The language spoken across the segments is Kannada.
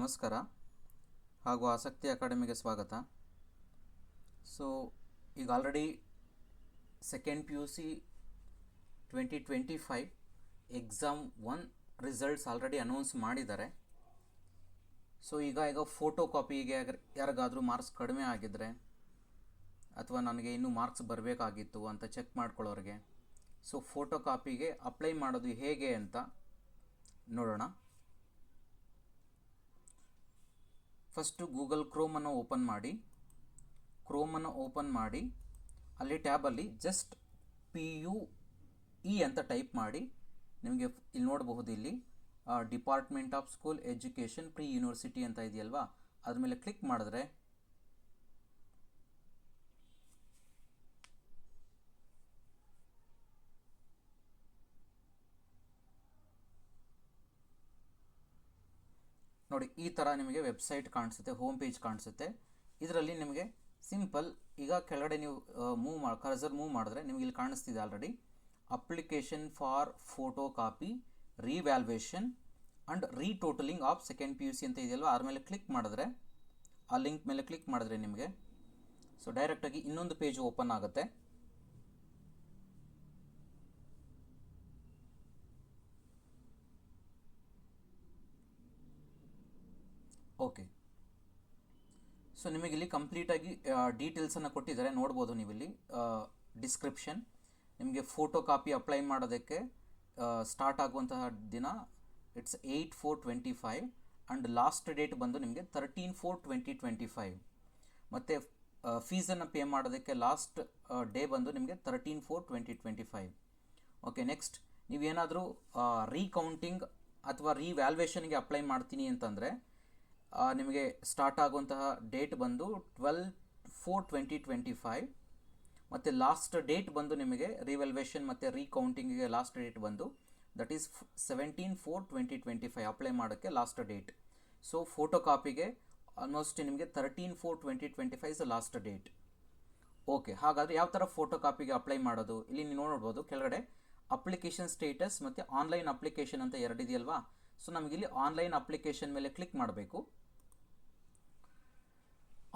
ನಮಸ್ಕಾರ ಹಾಗೂ ಆಸಕ್ತಿ ಅಕಾಡೆಮಿಗೆ ಸ್ವಾಗತ. ಸೊ ಈಗ already second P U C twenty twenty five exam one results already announce ಮಾಡಿದ್ದಾರೆ. ಸೊ ಈಗ ಈಗ ಫೋಟೋ ಕಾಪಿಗೆ ಯಾರಿಗಾದರೂ ಮಾರ್ಕ್ಸ್ ಕಡಿಮೆ ಆಗಿದ್ದರೆ ಅಥವಾ ನನಗೆ ಇನ್ನೂ ಮಾರ್ಕ್ಸ್ ಬರಬೇಕಾಗಿತ್ತು ಅಂತ ಚೆಕ್ ಮಾಡ್ಕೊಳ್ಳೋರಿಗೆ. ಸೊ ಫೋಟೋ ಕಾಪಿಗೆ ಅಪ್ಲೈ ಮಾಡೋದು ಹೇಗೆ ಅಂತ ನೋಡೋಣ. ಫಸ್ಟು ಗೂಗಲ್ ಕ್ರೋಮನ್ನು ಓಪನ್ ಮಾಡಿ. ಕ್ರೋಮನ್ನು ಓಪನ್ ಮಾಡಿ. ಅಲ್ಲಿ ಟ್ಯಾಬಲ್ಲಿ ಜಸ್ಟ್ ಪಿ ಯು ಇ ಅಂತ ಟೈಪ್ ಮಾಡಿ. ನಿಮಗೆ ಇಲ್ಲಿ ನೋಡಬಹುದು ಇಲ್ಲಿ department of school education pre university ಅಂತ ಇದೆಯಲ್ವಾ? ಅದ್ರ ಮೇಲೆ ಕ್ಲಿಕ್ ಮಾಡಿದ್ರೆ ನೋಡಿ ಈ ಥರ ನಿಮಗೆ ವೆಬ್ಸೈಟ್ ಕಾಣಿಸುತ್ತೆ ಹೋಮ್ ಪೇಜ್ ಕಾಣಿಸುತ್ತೆ. ಇದರಲ್ಲಿ ನಿಮಗೆ ಸಿಂಪಲ್ ಈಗ ಕೆಳಗಡೆ ನೀವು ಮೂವ್ ಮಾಡಿ ಕರ್ಸರ್ ಮೂವ್ ಮಾಡಿದ್ರೆ ನಿಮಗೆ ಇಲ್ಲಿ ಕಾಣಿಸ್ತಿದೆ already application for photo copy revaluation and retotalling of second P U C ಅಂತ ಇದೆಯಲ್ವ? ಅದ್ರ ಮೇಲೆ ಕ್ಲಿಕ್ ಮಾಡಿದ್ರೆ, ಆ ಲಿಂಕ್ ಮೇಲೆ ಕ್ಲಿಕ್ ಮಾಡಿದ್ರೆ ನಿಮಗೆ ಸೊ ಡೈರೆಕ್ಟಾಗಿ ಇನ್ನೊಂದು ಪೇಜ್ ಓಪನ್ ಆಗುತ್ತೆ. ಓಕೆ ಸೊ ನಿಮಗೆ ಇಲ್ಲಿ ಕಂಪ್ಲೀಟಾಗಿ ಡೀಟೇಲ್ಸನ್ನು ಕೊಟ್ಟಿದ್ದಾರೆ. ನೋಡ್ಬೋದು ನೀವಿಲ್ಲಿ. ಡಿಸ್ಕ್ರಿಪ್ಷನ್ ನಿಮಗೆ ಫೋಟೋ ಕಾಪಿ ಅಪ್ಲೈ ಮಾಡೋದಕ್ಕೆ ಸ್ಟಾರ್ಟ್ ಆಗುವಂತಹ ದಿನ it's eight four twenty five and last date ಬಂದು ನಿಮಗೆ thirteen four twenty twenty five ಮತ್ತು ಫೀಸನ್ನು ಪೇ ಮಾಡೋದಕ್ಕೆ ಲಾಸ್ಟ್ ಡೇ ಬಂದು ನಿಮಗೆ thirteen four twenty twenty five okay next ನೀವೇನಾದರೂ ರೀಕೌಂಟಿಂಗ್ ಅಥವಾ ರೀವ್ಯಾಲ್ಯೂಯೇಷನ್ಗೆ ಅಪ್ಲೈ ಮಾಡ್ತೀನಿ ಅಂತಂದರೆ ನಿಮಗೆ ಸ್ಟಾರ್ಟ್ ಆಗುವಂತಹ ಡೇಟ್ ಬಂದು twelve four twenty twenty five ಮತ್ತು ಲಾಸ್ಟ್ ಡೇಟ್ ಬಂದು ನಿಮಗೆ ರಿವೆಲ್ವೇಷನ್ ಮತ್ತು ರೀಕೌಂಟಿಂಗಿಗೆ ಲಾಸ್ಟ್ ಡೇಟ್ ಬಂದು that is seventeen four twenty twenty five apply ಮಾಡೋಕ್ಕೆ ಲಾಸ್ಟ್ ಡೇಟ್ ಸೊ ಫೋಟೋ ಕಾಪಿಗೆ ಆಲ್ಮೋಸ್ಟ್ ನಿಮಗೆ thirteen four twenty twenty five is last date okay ಹಾಗಾದರೆ ಯಾವ ಥರ ಫೋಟೋ ಕಾಪಿಗೆ ಅಪ್ಲೈ ಮಾಡೋದು? ಇಲ್ಲಿ ನೀವು ನೋಡ್ಬೋದು, ಕೆಳಗಡೆ ಅಪ್ಲಿಕೇಶನ್ ಸ್ಟೇಟಸ್ ಮತ್ತು ಆನ್ಲೈನ್ ಅಪ್ಲಿಕೇಶನ್ ಅಂತ ಎರಡಿದೆಯಲ್ವಾ? ಸೊ ನಮಗಿಲ್ಲಿ ಆನ್ಲೈನ್ ಅಪ್ಲಿಕೇಶನ್ ಮೇಲೆ ಕ್ಲಿಕ್ ಮಾಡಬೇಕು.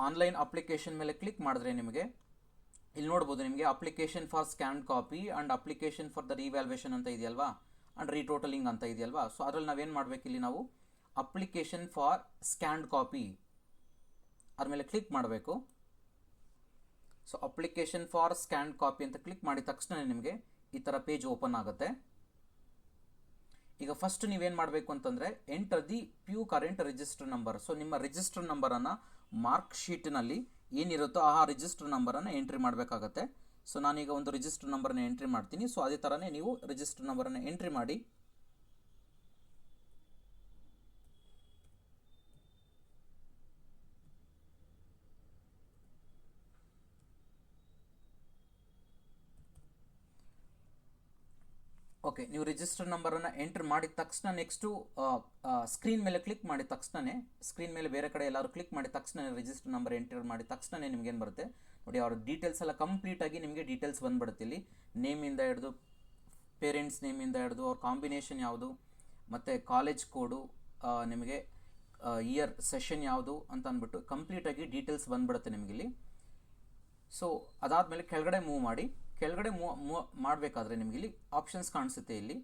ಆನ್ಲೈನ್ ಅಪ್ಲಿಕೇಶನ್ ಮೇಲೆ ಕ್ಲಿಕ್ ಮಾಡಿದ್ರೆ ನಿಮಗೆ ಇಲ್ಲಿ ನೋಡ್ಬೋದು, ನಿಮಗೆ application for scan copy and application for the revaluation ಅಂತ ಇದೆಯಲ್ವಾ? ಆ್ಯಂಡ್ ರೀಟೋಟಲಿಂಗ್ ಅಂತ ಇದೆಯಲ್ವಾ? ಸೊ ಅದರಲ್ಲಿ ನಾವೇನು ಮಾಡಬೇಕು ಇಲ್ಲಿ ನಾವು? ಅಪ್ಲಿಕೇಶನ್ ಫಾರ್ ಸ್ಕ್ಯಾಂಡ್ ಕಾಪಿ ಅದ್ರ ಮೇಲೆ ಕ್ಲಿಕ್ ಮಾಡಬೇಕು. So application for scanned copy ಅಂತ ಕ್ಲಿಕ್ ಮಾಡಿದ ತಕ್ಷಣ ನಿಮಗೆ ಈ ಥರ ಪೇಜ್ ಓಪನ್ ಆಗುತ್ತೆ. ಈಗ ಫಸ್ಟ್ ನೀವೇನು ಮಾಡಬೇಕು ಅಂತಂದರೆ enter the PU current register number so ನಿಮ್ಮ ರಿಜಿಸ್ಟರ್ ನಂಬರನ್ನು ಮಾರ್ಕ್ ಶೀಟ್ನಲ್ಲಿ ಏನಿರುತ್ತೋ ಆ ರಿಜಿಸ್ಟರ್ ನಂಬರನ್ನು ಎಂಟ್ರಿ ಮಾಡಬೇಕಾಗತ್ತೆ. ಸೊ ನಾನೀಗ ಒಂದು ರಿಜಿಸ್ಟರ್ ನಂಬರನ್ನು ಎಂಟ್ರಿ ಮಾಡ್ತೀನಿ. ಸೊ ಅದೇ ಥರನೇ ನೀವು ರಿಜಿಸ್ಟರ್ ನಂಬರನ್ನು ಎಂಟ್ರಿ ಮಾಡಿ ಓಕೆ, ನೀವು ರಿಜಿಸ್ಟರ್ ನಂಬರನ್ನು ಎಂಟ್ರ್ ಮಾಡಿದ ತಕ್ಷಣ ನೆಕ್ಸ್ಟು ಸ್ಕ್ರೀನ್ ಮೇಲೆ ಕ್ಲಿಕ್ ಮಾಡಿದ ತಕ್ಷಣವೇ ಸ್ಕ್ರೀನ್ ಮೇಲೆ ಬೇರೆ ಕಡೆ ಎಲ್ಲರೂ ಕ್ಲಿಕ್ ಮಾಡಿದ ತಕ್ಷಣ ರಿಜಿಸ್ಟರ್ ನಂಬರ್ ಎಂಟರ್ ಮಾಡಿದ ತಕ್ಷಣವೇ ನಿಮ್ಗೇನು ಬರುತ್ತೆ? ನೋಡಿ, ಅವ್ರ ಡೀಟೇಲ್ಸ್ ಎಲ್ಲ ಕಂಪ್ಲೀಟಾಗಿ ನಿಮಗೆ ಡೀಟೇಲ್ಸ್ ಬಂದುಬಿಡುತ್ತೆ ಇಲ್ಲಿ. ನೇಮಿಂದ ಹಿಡಿದು ಪೇರೆಂಟ್ಸ್ ನೇಮಿಂದ ಹಿಡಿದು, ಅವ್ರ ಕಾಂಬಿನೇಷನ್ ಯಾವುದು, ಮತ್ತು ಕಾಲೇಜ್ ಕೋಡು ನಿಮಗೆ ಇಯರ್ ಸೆಷನ್ ಯಾವುದು ಅಂತ ಅಂದ್ಬಿಟ್ಟು ಕಂಪ್ಲೀಟಾಗಿ ಡೀಟೇಲ್ಸ್ ಬಂದ್ಬಿಡುತ್ತೆ ನಿಮಗಿಲ್ಲಿ ಸೊ ಅದಾದಮೇಲೆ ಕೆಳಗಡೆ ಮೂವ್ ಮಾಡಿ. ಕೆಳಗಡೆ ಮೂ ಮಾಡಬೇಕಾದ್ರೆ ನಿಮಗೆ ಇಲ್ಲಿ ಆಪ್ಷನ್ಸ್ ಕಾಣಿಸುತ್ತೆ ಇಲ್ಲಿ.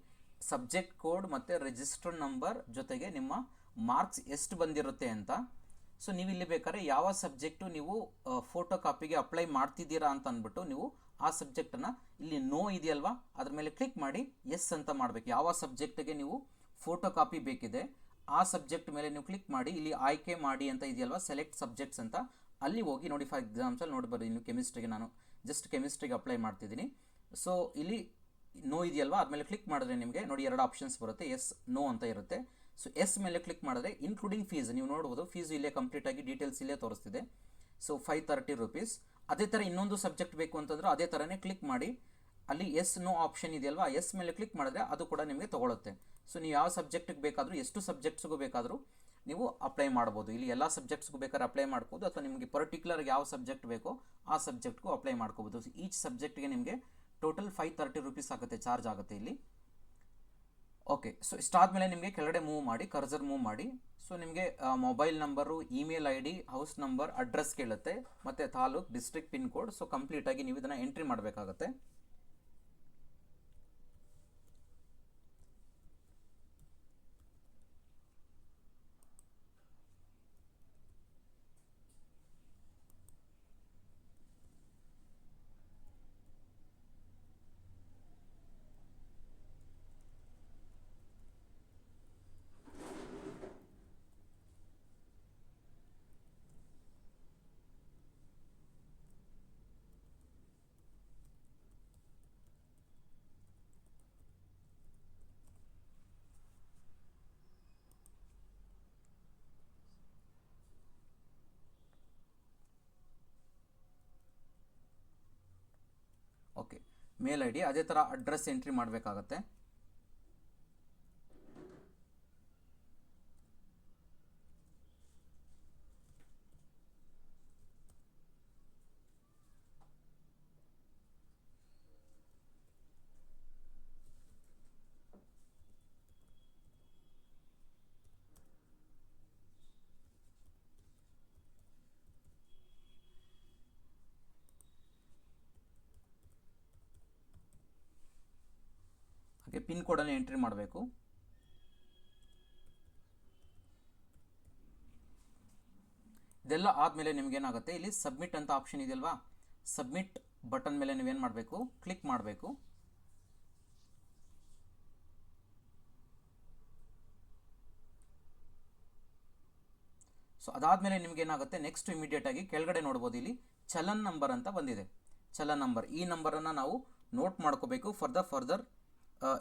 ಸಬ್ಜೆಕ್ಟ್ ಕೋಡ್ ಮತ್ತು ರಿಜಿಸ್ಟರ್ ನಂಬರ್ ಜೊತೆಗೆ ನಿಮ್ಮ ಮಾರ್ಕ್ಸ್ ಎಷ್ಟು ಬಂದಿರುತ್ತೆ ಅಂತ. ಸೊ ನೀವು ಇಲ್ಲಿ ಬೇಕಾದ್ರೆ ಯಾವ ಸಬ್ಜೆಕ್ಟು ನೀವು ಫೋಟೋ ಕಾಪಿಗೆ ಅಪ್ಲೈ ಮಾಡ್ತಿದ್ದೀರಾ ಅಂತ ಅಂದ್ಬಿಟ್ಟು ನೀವು ಆ ಸಬ್ಜೆಕ್ಟನ್ನು ಇಲ್ಲಿ ನೋ ಇದೆಯಲ್ವಾ? ಅದ್ರ ಮೇಲೆ ಕ್ಲಿಕ್ ಮಾಡಿ ಎಸ್ ಅಂತ ಮಾಡಬೇಕು. ಯಾವ ಸಬ್ಜೆಕ್ಟಿಗೆ ನೀವು ಫೋಟೋ ಕಾಪಿ ಬೇಕಿದೆ, ಆ ಸಬ್ಜೆಕ್ಟ್ ಮೇಲೆ ನೀವು ಕ್ಲಿಕ್ ಮಾಡಿ ಇಲ್ಲಿ ಆಯ್ಕೆ ಮಾಡಿ ಅಂತ ಇದೆಯಲ್ವಾ? ಸೆಲೆಕ್ಟ್ ಸಬ್ಜೆಕ್ಟ್ಸ್ ಅಂತ. ಅಲ್ಲಿ ಹೋಗಿ ನೋಡಿ ಫಾರ್ ಎಕ್ಸಾಂಪಲ್ ನೋಡಿ ಬರ್ರಿ. ಇನ್ನು ಕೆಮಿಸ್ಟ್ರಿಗೆ ನಾನು ಜಸ್ಟ್ ಕೆಮಿಸ್ಟ್ರಿಗೆ ಅಪ್ಲೈ ಮಾಡ್ತಿದ್ದೀನಿ. ಸೊ ಇಲ್ಲಿ ನೋ ಇದೆಯಲ್ವಾ? ಅದ್ಮೇಲೆ ಕ್ಲಿಕ್ ಮಾಡಿದ್ರೆ ನಿಮಗೆ ನೋಡಿ ಎರಡು ಆಪ್ಷನ್ಸ್ ಬರುತ್ತೆ. ಎಸ್ ನೋ ಅಂತ ಇರುತ್ತೆ. ಸೊ ಎಸ್ ಮೇಲೆ ಕ್ಲಿಕ್ ಮಾಡಿದ್ರೆ ಇನ್ಕ್ಲೂಡಿಂಗ್ ಫೀಸ್ ನೀವು ನೋಡ್ಬೋದು ಫೀಸ್ ಇಲ್ಲೇ ಕಂಪ್ಲೀಟಾಗಿ ಡೀಟೇಲ್ಸ್ ಇಲ್ಲೇ ತೋರಿಸ್ತಿದೆ. ಸೊ ಫೈವ್ ತರ್ಟಿ ರುಪೀಸ್ ಅದೇ ಥರ ಇನ್ನೊಂದು ಸಬ್ಜೆಕ್ಟ್ ಬೇಕು ಅಂತಂದ್ರೆ ಅದೇ ಥರನೇ ಕ್ಲಿಕ್ ಮಾಡಿ. ಅಲ್ಲಿ ಎಸ್ ನೋ ಆಪ್ಷನ್ ಇದೆಯಲ್ವಾ? ಎಸ್ ಮೇಲೆ ಕ್ಲಿಕ್ ಮಾಡಿದ್ರೆ ಅದು ಕೂಡ ನಿಮಗೆ ತೊಗೊಳುತ್ತೆ. ಸೊ ನೀವು ಯಾವ ಸಬ್ಜೆಕ್ಟಿಗೆ ಬೇಕಾದರೂ, ಎಷ್ಟು ಸಬ್ಜೆಕ್ಟ್ಸ್ಗೂ ಬೇಕಾದರೂ ನೀವು ಅಪ್ಲೈ ಮಾಡ್ಬೋದು. ಇಲ್ಲಿ ಎಲ್ಲ ಸಬ್ಜೆಕ್ಟ್ಸ್ಗೂ ಬೇಕಾದ್ರೆ ಅಪ್ಲೈ ಮಾಡ್ಬೋದು ಅಥವಾ ನಿಮಗೆ ಪರ್ಟಿಕ್ಯುಲರ್ ಯಾವ ಸಬ್ಜೆಕ್ಟ್ ಬೇಕೋ ಆ ಸಬ್ಜೆಕ್ಟ್ಗೂ ಅಪ್ಲೈ ಮಾಡ್ಕೋಬೋದು. ಈಚ್ ಸಬ್ಜೆಕ್ಟ್ಗೆ ನಿಮಗೆ ಟೋಟಲ್ ಫೈವ್ ತರ್ಟಿ ರುಪೀಸ್ ಆಗುತ್ತೆ ಚಾರ್ಜ್ ಆಗುತ್ತೆ ಇಲ್ಲಿ. ಓಕೆ ಸೊ ಇಷ್ಟಾದಮೇಲೆ ನಿಮಗೆ ಕೆಳಗಡೆ ಮೂವ್ ಮಾಡಿ ಕರ್ಸರ್ ಮೂವ್ ಮಾಡಿ. ಸೊ ನಿಮಗೆ mobile number email I D house number address ಕೇಳುತ್ತೆ, ಮತ್ತು taluk district pin code so ಕಂಪ್ಲೀಟಾಗಿ ನೀವು ಇದನ್ನು ಎಂಟ್ರಿ ಮಾಡಬೇಕಾಗತ್ತೆ ಓಕೆ ಮೇಲ್ ಐ ಡಿ ಅದೇ ಥರ ಅಡ್ರೆಸ್ ಎಂಟ್ರಿ ಮಾಡಬೇಕಾಗತ್ತೆ ಹಾಗೆ ಪಿನ್ ಕೋಡನ್ನು ಎಂಟ್ರಿ ಮಾಡಬೇಕು. ಇದೆಲ್ಲ ಆದಮೇಲೆ ನಿಮಗೇನಾಗುತ್ತೆ? ಇಲ್ಲಿ ಸಬ್ಮಿಟ್ ಅಂತ ಆಪ್ಷನ್ ಇದೆಯಲ್ವಾ? ಸಬ್ಮಿಟ್ ಬಟನ್ ಮೇಲೆ ನೀವೇನು ಮಾಡಬೇಕು? ಕ್ಲಿಕ್ ಮಾಡಬೇಕು. ಸೊ ಅದಾದಮೇಲೆ ನಿಮಗೇನಾಗುತ್ತೆ? ನೆಕ್ಸ್ಟ್ ಇಮಿಡಿಯೇಟ್ ಆಗಿ ಕೆಳಗಡೆ ನೋಡ್ಬೋದು ಇಲ್ಲಿ ಚಲನ್ ನಂಬರ್ ಅಂತ ಬಂದಿದೆ. ಚಲನ್ ನಂಬರ್. ಈ ನಂಬರನ್ನು ನಾವು ನೋಟ್ ಮಾಡ್ಕೋಬೇಕು. ಫಾರ್ ದ ಫರ್ದರ್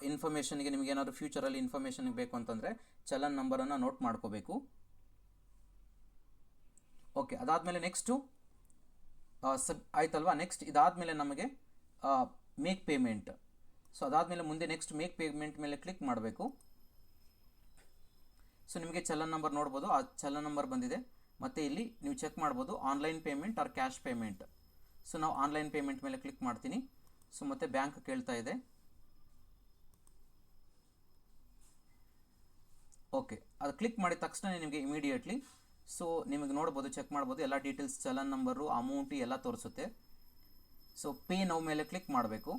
ಇನ್ಫಾರ್ಮೇಷನ್ಗೆ ನಿಮಗೆ ಏನಾದರೂ ಫ್ಯೂಚರಲ್ಲಿ ಇನ್ಫಾರ್ಮೇಷನ್ಗೆ ಬೇಕು ಅಂತಂದರೆ ಚಲನ್ ನಂಬರನ್ನು ನೋಟ್ ಮಾಡ್ಕೋಬೇಕು. ಓಕೆ ಅದಾದಮೇಲೆ ನೆಕ್ಸ್ಟು ಸಬ್, ಆಯ್ತಲ್ವಾ? ನೆಕ್ಸ್ಟ್ ಇದಾದಮೇಲೆ ನಮಗೆ ಮೇಕ್ ಪೇಮೆಂಟ್ ಸೊ ಅದಾದಮೇಲೆ ಮುಂದೆ ನೆಕ್ಸ್ಟ್ ಮೇಕ್ ಪೇಮೆಂಟ್ ಮೇಲೆ ಕ್ಲಿಕ್ ಮಾಡಬೇಕು. ಸೊ ನಿಮಗೆ ಚಲನ್ ನಂಬರ್ ನೋಡ್ಬೋದು. ಆ ಚಲನ್ ನಂಬರ್ ಬಂದಿದೆ. ಮತ್ತು ಇಲ್ಲಿ ನೀವು ಚೆಕ್ ಮಾಡ್ಬೋದು online payment or cash payment so ನಾವು ಆನ್ಲೈನ್ ಪೇಮೆಂಟ್ ಮೇಲೆ ಕ್ಲಿಕ್ ಮಾಡ್ತೀನಿ. ಸೊ ಮತ್ತೆ ಬ್ಯಾಂಕ್ ಕೇಳ್ತಾ ಇದೆ. ಓಕೆ ಅದು ಕ್ಲಿಕ್ ಮಾಡಿದ ತಕ್ಷಣ ನಿಮಗೆ ಇಮಿಡಿಯೇಟ್ಲಿ ಸೊ ನಿಮಗೆ ನೋಡ್ಬೋದು ಚೆಕ್ ಮಾಡ್ಬೋದು, ಎಲ್ಲ ಡೀಟೇಲ್ಸ್ ಚಲನ್ ನಂಬರು ಅಮೌಂಟು ಎಲ್ಲ ತೋರಿಸುತ್ತೆ. ಸೊ ಪೇ ನೌ ಮೇಲೆ ಕ್ಲಿಕ್ ಮಾಡಬೇಕು.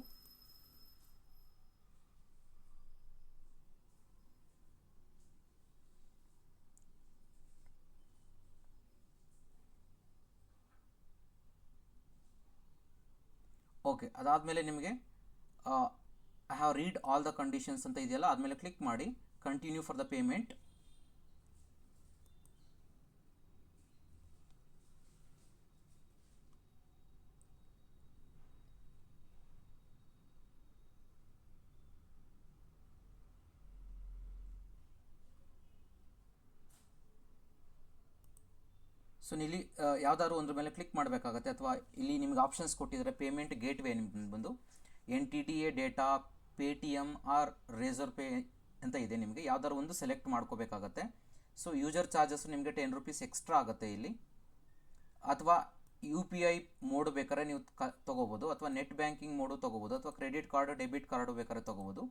ಓಕೆ ಅದಾದಮೇಲೆ ನಿಮಗೆ I have read all the conditions ಅಂತ ಇದೆಯಲ್ಲ ಆದಮೇಲೆ ಕ್ಲಿಕ್ ಮಾಡಿ. Continue for the payment so ಇಲ್ಲಿ ಯಾವ್ದಾದ್ರು ಒಂದ್ರ ಮೇಲೆ ಕ್ಲಿಕ್ ಮಾಡಬೇಕಾಗತ್ತೆ ಅಥವಾ ಇಲ್ಲಿ ನಿಮ್ಗೆ ಆಪ್ಷನ್ಸ್ ಕೊಟ್ಟಿದ್ದಾರೆ ಪೇಮೆಂಟ್ ಗೇಟ್ ವೇ ಬಂದು. N T T A data Paytm or Razorpay ಅಂತ ಇದೆ ನಿಮಗೆ. ಯಾವ್ದಾದ್ರು ಒಂದು ಸೆಲೆಕ್ಟ್ ಮಾಡ್ಕೋಬೇಕಾಗತ್ತೆ. ಸೊ ಯೂಸರ್ ಚಾರ್ಜಸ್ ನಿಮಗೆ ಟೆನ್ ರುಪೀಸ್ ಎಕ್ಸ್ಟ್ರಾ ಆಗುತ್ತೆ ಇಲ್ಲಿ. ಅಥವಾ ಯು ಪಿ ಐ ಮೋಡ್ ಬೇಕಾದ್ರೆ ನೀವು ಕ, ತೊಗೋಬೋದು. ಅಥವಾ ನೆಟ್ ಬ್ಯಾಂಕಿಂಗ್ ಮೋಡು ತೊಗೋಬೋದು. ಅಥವಾ ಕ್ರೆಡಿಟ್ ಕಾರ್ಡು ಡೆಬಿಟ್ ಕಾರ್ಡು ಬೇಕಾದ್ರೆ ತೊಗೋಬೋದು.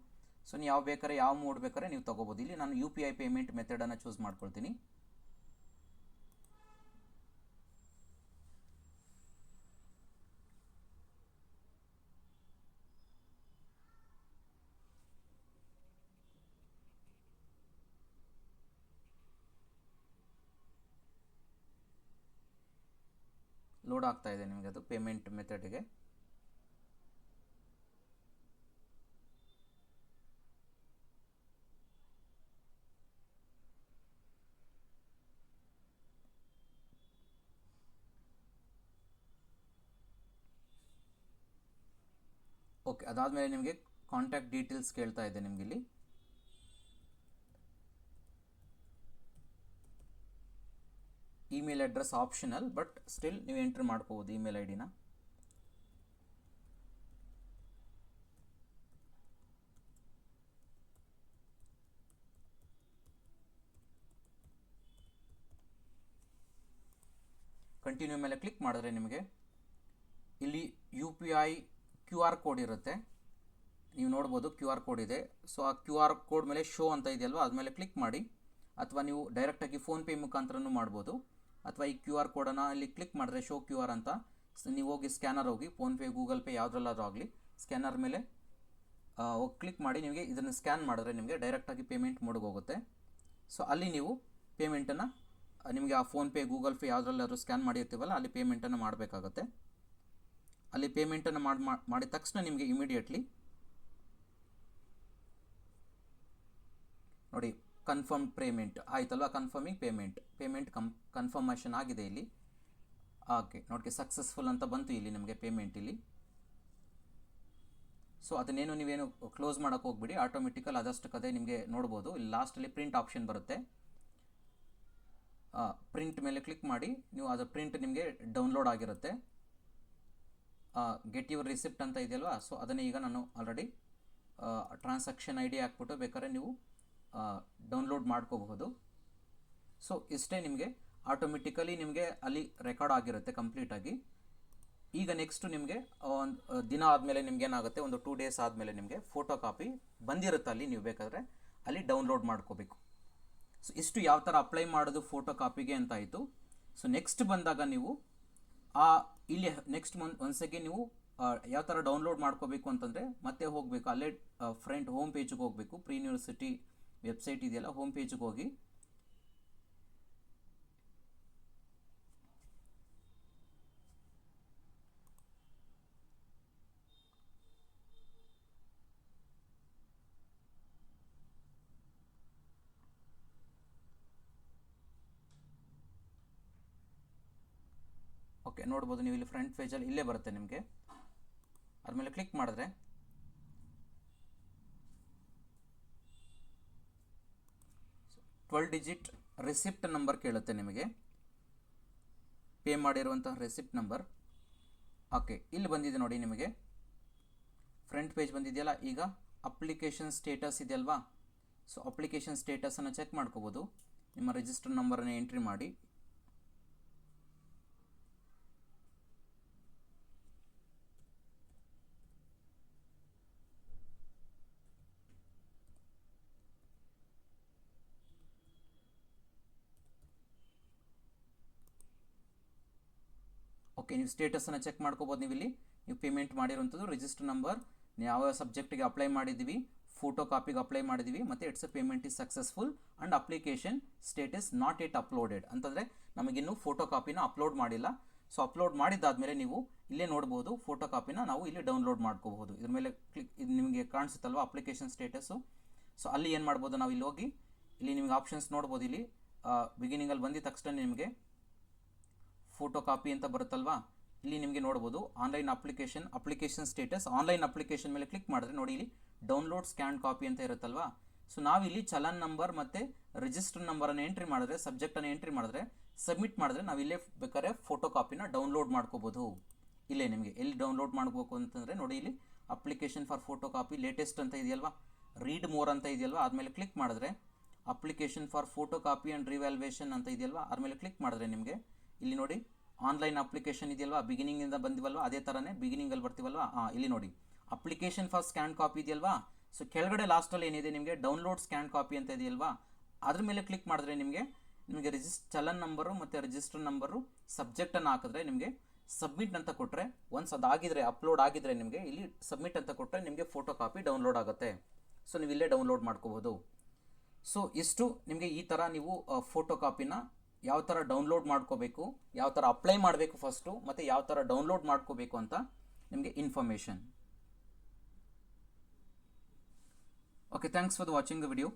ಸೊ ನೀವು ಯಾವ ಬೇಕಾದ್ರೆ, ಯಾವ ಮೋಡ್ ಬೇಕಾದ್ರೆ ನೀವು ತೊಗೋಬೋದು. ಇಲ್ಲಿ ನಾನು ಯು ಪಿ ಐ ಪೇಮೆಂಟ್ ಮೆಥಡನ್ನು ಚೂಸ್ ಮಾಡ್ಕೊಳ್ತೀನಿ. ಲೋಡ್ ಆಗ್ತಾ ಇದೆ ನಿಮಗೆ ಅದು ಪೇಮೆಂಟ್ ಮೆಥಡ್ಗೆ ಓಕೆ ಅದಾದಮೇಲೆ ನಿಮಗೆ ಕಾಂಟ್ಯಾಕ್ಟ್ ಡೀಟೇಲ್ಸ್ ಕೇಳ್ತಾ ಇದೆ ನಿಮಗೆ email address optional, but still ನೀವು ಎಂಟ್ರಿ ಮಾಡ್ಕೋಬೋದು ಇಮೇಲ್ ಐ ಡಿನ ಕಂಟಿನ್ಯೂ ಮೇಲೆ ಕ್ಲಿಕ್ ಮಾಡಿದ್ರೆ ನಿಮಗೆ ಇಲ್ಲಿ U P I Q R code ಇರುತ್ತೆ. ನೀವು ನೋಡ್ಬೋದು ಕ್ಯೂ ಆರ್ ಕೋಡ್ ಇದೆ. ಸೊ ಆ ಕ್ಯೂ ಆರ್ ಕೋಡ್ ಮೇಲೆ ಶೋ ಅಂತ ಇದೆಯಲ್ವ? ಅದ ಮೇಲೆ ಕ್ಲಿಕ್ ಮಾಡಿ. ಅಥವಾ ನೀವು ಡೈರೆಕ್ಟಾಗಿ ಫೋನ್ಪೇ ಮುಖಾಂತರನೂ ಮಾಡ್ಬೋದು. ಅಥವಾ ಈ ಕ್ಯೂ ಆರ್ ಕೋಡನ್ನು ಅಲ್ಲಿ ಕ್ಲಿಕ್ ಮಾಡಿದ್ರೆ ಶೋ ಕ್ಯೂ ಆರ್ ಅಂತ. ನೀವು ಹೋಗಿ ಸ್ಕ್ಯಾನರ್ ಹೋಗಿ ಫೋನ್ಪೇ ಗೂಗಲ್ ಪೇ ಯಾವುದ್ರಲ್ಲಾದ್ರೂ ಆಗಲಿ, ಸ್ಕ್ಯಾನರ್ ಮೇಲೆ ಕ್ಲಿಕ್ ಮಾಡಿ ನಿಮಗೆ ಇದನ್ನು ಸ್ಕ್ಯಾನ್ ಮಾಡಿದ್ರೆ ನಿಮಗೆ ಡೈರೆಕ್ಟಾಗಿ ಪೇಮೆಂಟ್ ಮೋಡ್ಗೆ ಸೊ, ಅಲ್ಲಿ ನೀವು ಪೇಮೆಂಟನ್ನು, ನಿಮಗೆ ಆ ಫೋನ್ಪೇ ಗೂಗಲ್ ಪೇ ಯಾವುದ್ರಲ್ಲಾದ್ರೂ ಸ್ಕ್ಯಾನ್ ಮಾಡಿರ್ತೀವಲ್ಲ, ಅಲ್ಲಿ ಪೇಮೆಂಟನ್ನು ಮಾಡಬೇಕಾಗುತ್ತೆ. ಅಲ್ಲಿ ಪೇಮೆಂಟನ್ನು ಮಾಡಿ ಮಾಡಿದ ತಕ್ಷಣ ನಿಮಗೆ ಇಮಿಡಿಯೇಟ್ಲಿ ನೋಡಿ ಕನ್ಫರ್ಮ್ ಪೇಮೆಂಟ್ ಆಯ್ತಲ್ವಾ? ಕನ್ಫರ್ಮಿಂಗ್ ಪೇಮೆಂಟ್ ಪೇಮೆಂಟ್ ಕಂ ಕನ್ಫರ್ಮೇಷನ್ ಆಗಿದೆ ಇಲ್ಲಿ. ಓಕೆ ನೋಡಿ ಸಕ್ಸಸ್ಫುಲ್ ಅಂತ ಬಂತು ಇಲ್ಲಿ ನಿಮಗೆ ಪೇಮೆಂಟ್ ಇಲ್ಲಿ. ಸೊ ಅದನ್ನೇನು ನೀವೇನು ಕ್ಲೋಸ್ ಮಾಡೋಕೆ ಹೋಗ್ಬಿಡಿ. ಆಟೋಮೆಟಿಕಲ್ ಅದಷ್ಟಕ್ಕದೇ ನಿಮಗೆ ನೋಡ್ಬೋದು. ಇಲ್ಲಿ ಲಾಸ್ಟಲ್ಲಿ ಪ್ರಿಂಟ್ ಆಪ್ಷನ್ ಬರುತ್ತೆ. ಪ್ರಿಂಟ್ ಮೇಲೆ ಕ್ಲಿಕ್ ಮಾಡಿ, ನೀವು ಅದು ಪ್ರಿಂಟ್ ನಿಮಗೆ ಡೌನ್ಲೋಡ್ ಆಗಿರುತ್ತೆ. ಗೆಟ್ ಯುವರ್ ರಿಸಿಪ್ಟ್ ಅಂತ ಇದೆಯಲ್ವಾ? ಸೊ ಅದನ್ನೇ ಈಗ ನಾನು ಆಲ್ರೆಡಿ ಟ್ರಾನ್ಸಾಕ್ಷನ್ ಐ ಡಿ ಹಾಕ್ಬಿಟ್ಟು ಬೇಕಾದ್ರೆ ನೀವು ಡೌನ್ಲೋಡ್ ಮಾಡ್ಕೋಬಹುದು. ಸೊ ಇಷ್ಟೇ ನಿಮಗೆ. ಆಟೋಮೆಟಿಕಲಿ ನಿಮಗೆ ಅಲ್ಲಿ ರೆಕಾರ್ಡ್ ಆಗಿರುತ್ತೆ ಕಂಪ್ಲೀಟಾಗಿ ಈಗ ನೆಕ್ಸ್ಟ್ ನಿಮಗೆ ಒಂದು ದಿನ ಆದಮೇಲೆ ನಿಮ್ಗೆ ಏನಾಗುತ್ತೆ? ಒಂದು ಟೂ ಡೇಸ್ ಆದಮೇಲೆ ನಿಮಗೆ ಫೋಟೋ ಕಾಪಿ ಬಂದಿರುತ್ತೆ ಅಲ್ಲಿ ನೀವು ಬೇಕಾದರೆ. ಅಲ್ಲಿ ಡೌನ್ಲೋಡ್ ಮಾಡ್ಕೋಬೇಕು. ಸೊ ಇಷ್ಟು ಯಾವ ಥರ ಅಪ್ಲೈ ಮಾಡೋದು ಫೋಟೋ ಕಾಪಿಗೆ ಅಂತ ಆಯಿತು. ಸೊ ನೆಕ್ಸ್ಟ್ ಬಂದಾಗ ನೀವು, ಆ, ಇಲ್ಲಿ ನೆಕ್ಸ್ಟ್ ಮಂತ್ ಒಂದ್ಸಗೆ ನೀವು ಯಾವ ಥರ ಡೌನ್ಲೋಡ್ ಮಾಡ್ಕೋಬೇಕು ಅಂತಂದರೆ ಮತ್ತೆ ಹೋಗಬೇಕು. ಅಲ್ಲೇ ಫ್ರಂಟ್ ಹೋಮ್ ಪೇಜಿಗೆ ಹೋಗಬೇಕು. ಪ್ರೀ ಯೂನಿವರ್ಸಿಟಿ ವೆಬ್ಸೈಟ್ ಇದೆಯಲ್ಲ, ಹೋಮ್ ಪೇಜಿಗೆ ಹೋಗಿ. ಓಕೆ ನೋಡ್ಬೋದು, ನೀವು ಇಲ್ಲಿ ಫ್ರಂಟ್ ಪೇಜಲ್ಲಿ ಇಲ್ಲೇ ಬರುತ್ತೆ ನಿಮಗೆ. ಅದ್ಮೇಲೆ ಕ್ಲಿಕ್ ಮಾಡಿದ್ರೆ ಟ್ವೆಲ್ ಡಿಜಿಟ್ ರಿಸಿಪ್ಟ್ ನಂಬರ್ ಕೇಳುತ್ತೆ ನಿಮಗೆ. ಪೇ ಮಾಡಿರುವಂತಹ ರೆಸಿಪ್ಟ್ ನಂಬರ್. ಓಕೆ, ಇಲ್ಲಿ ಬಂದಿದೆ ನೋಡಿ ನಿಮಗೆ. ಫ್ರಂಟ್ ಪೇಜ್ ಬಂದಿದೆಯಲ್ಲ, ಈಗ ಅಪ್ಲಿಕೇಶನ್ ಸ್ಟೇಟಸ್ ಇದೆಯಲ್ವಾ? ಸೊ, ಅಪ್ಲಿಕೇಶನ್ ಸ್ಟೇಟಸನ್ನು ಚೆಕ್ ಮಾಡ್ಕೋಬೋದು. ನಿಮ್ಮ ರಿಜಿಸ್ಟರ್ ನಂಬರನ್ನು ಎಂಟ್ರಿ ಮಾಡಿ. ಓಕೆ, ನೀವು ಸ್ಟೇಟಸನ್ನು ಚೆಕ್ ಮಾಡ್ಕೋಬೋದು ನೀವು ಇಲ್ಲಿ ನೀವು ಪೇಮೆಂಟ್ ಮಾಡಿರುವಂಥದ್ದು ರಿಜಿಸ್ಟರ್ ನಂಬರ್ ಯಾವ ಸಬ್ಜೆಕ್ಟಿಗೆ ಅಪ್ಲೈ ಮಾಡಿದ್ದೀವಿ ಫೋಟೋ ಕಾಪಿಗೆ ಅಪ್ಲೈ ಮಾಡಿದ್ದೀವಿ, ಮತ್ತು it's a payment is successful and application status not it uploaded ಅಂತಂದರೆ ನಮಗಿನ್ನೂ ಫೋಟೋ ಕಾಪಿನ ಅಪ್ಲೋಡ್ ಮಾಡಿಲ್ಲ. ಸೊ ಅಪ್ಲೋಡ್ ಮಾಡಿದ್ದಾದಮೇಲೆ ನೀವು ಇಲ್ಲೇ ನೋಡ್ಬೋದು ಫೋಟೋ ಕಾಪಿನ ನಾವು ಇಲ್ಲಿ ಡೌನ್ಲೋಡ್ ಮಾಡ್ಕೋಬಹುದು. ಇದ್ರ ಮೇಲೆ ಕ್ಲಿಕ್ ಇದು ನಿಮಗೆ ಕಾಣಿಸುತ್ತಲ್ವ ಅಪ್ಲಿಕೇಶನ್ ಸ್ಟೇಟಸ್ಸು ಸೊ ಅಲ್ಲಿ ಏನು ಮಾಡ್ಬೋದು ನಾವು ಇಲ್ಲಿ ಹೋಗಿ, ಇಲ್ಲಿ ನಿಮಗೆ ಆಪ್ಷನ್ಸ್ ನೋಡ್ಬೋದು ಇಲ್ಲಿ. ಬಿಗಿನಿಂಗಲ್ಲಿ ಬಂದಿದ ತಕ್ಷಣ ನಿಮಗೆ ಫೋಟೋ ಕಾಪಿ ಅಂತ ಬರುತ್ತಲ್ವಾ? ಇಲ್ಲಿ ನಿಮಗೆ ನೋಡ್ಬೋದು online application application status online application ಮೇಲೆ ಕ್ಲಿಕ್ ಮಾಡಿದ್ರೆ ನೋಡಿ ಇಲ್ಲಿ ಡೌನ್ಲೋಡ್ ಸ್ಕ್ಯಾನ್ ಕಾಪಿ ಅಂತ ಇರುತ್ತಲ್ವಾ? ಸೊ ನಾವಿಲ್ಲಿ ಚಲನ್ ನಂಬರ್ ಮತ್ತು ರಿಜಿಸ್ಟರ್ ನಂಬರನ್ನು ಎಂಟ್ರಿ ಮಾಡಿದ್ರೆ ಸಬ್ಜೆಕ್ಟನ್ನು ಎಂಟ್ರಿ ಮಾಡಿದ್ರೆ ಸಬ್ಮಿಟ್ ಮಾಡಿದ್ರೆ ನಾವು ಇಲ್ಲೇ ಬೇಕಾದ್ರೆ ಫೋಟೋ ಕಾಪಿನ ಡೌನ್ಲೋಡ್ ಮಾಡ್ಕೋಬೋದು. ಇಲ್ಲೇ ನಿಮಗೆ ಎಲ್ಲಿ ಡೌನ್ಲೋಡ್ ಮಾಡಬೇಕು ಅಂತಂದರೆ ನೋಡಿ ಇಲ್ಲಿ application for photo copy latest ಅಂತ ಇದೆಯಲ್ವಾ? ರೀಡ್ ಮೋರ್ ಅಂತ ಇದೆಯಲ್ವಾ? ಆದಮೇಲೆ ಕ್ಲಿಕ್ ಮಾಡಿದ್ರೆ application for photo copy and revaluation ಅಂತ ಇದೆಯಲ್ವಾ? ಆದಮೇಲೆ ಕ್ಲಿಕ್ ಮಾಡಿದ್ರೆ ನಿಮಗೆ ಇಲ್ಲಿ ನೋಡಿ ಆನ್ಲೈನ್ ಅಪ್ಲಿಕೇಶನ್ ಇದೆಯಲ್ವಾ? ಬಿಗಿನಿಂಗಿಂದ ಬಂದಿವಲ್ವಾ? ಅದೇ ಥರನೇ ಬಿಗಿನಿಂಗಲ್ಲಿ ಬರ್ತೀವಲ್ವಾ? ಇಲ್ಲಿ ನೋಡಿ. ಅಪ್ಲಿಕೇಶನ್ ಫಾರ್ ಸ್ಕ್ಯಾನ್ ಕಾಪಿ ಇದೆಯಲ್ವಾ? ಸೊ ಕೆಳಗಡೆ ಲಾಸ್ಟಲ್ಲಿ ಏನಿದೆ ನಿಮಗೆ? ಡೌನ್ಲೋಡ್ ಸ್ಕ್ಯಾನ್ ಕಾಪಿ ಅಂತ ಇದೆಯಲ್ವಾ? ಅದ್ರ ಮೇಲೆ ಕ್ಲಿಕ್ ಮಾಡಿದ್ರೆ ನಿಮಗೆ ನಿಮಗೆ ರಿಜಿಸ್ ಚಲನ್ ನಂಬರು ಮತ್ತು ರಿಜಿಸ್ಟರ್ ನಂಬರು ಸಬ್ಜೆಕ್ಟನ್ನು ಹಾಕಿದ್ರೆ ನಿಮಗೆ ಸಬ್ಮಿಟ್ ಅಂತ ಕೊಟ್ಟರೆ ಒನ್ಸ್ ಅದಾಗಿದ್ರೆ ಅಪ್ಲೋಡ್ ಆಗಿದ್ರೆ ನಿಮಗೆ ಇಲ್ಲಿ ಸಬ್ಮಿಟ್ ಅಂತ ಕೊಟ್ಟರೆ ನಿಮಗೆ ಫೋಟೋ ಕಾಪಿ ಡೌನ್ಲೋಡ್ ಆಗುತ್ತೆ. ಸೊ ನೀವು ಇಲ್ಲೇ ಡೌನ್ಲೋಡ್ ಮಾಡ್ಕೋಬೋದು ಸೊ ಇಷ್ಟು ನಿಮಗೆ ಈ ಥರ ನೀವು ಫೋಟೋ ಕಾಪಿನ ಯಾವ ಥರ ಡೌನ್ಲೋಡ್ ಮಾಡ್ಕೋಬೇಕು, ಯಾವ ಥರ ಅಪ್ಲೈ ಮಾಡಬೇಕು ಫಸ್ಟು ಮತ್ತು ಯಾವ ಥರ ಡೌನ್ಲೋಡ್ ಮಾಡ್ಕೋಬೇಕು ಅಂತ ನಿಮಗೆ information okay thanks for watching the video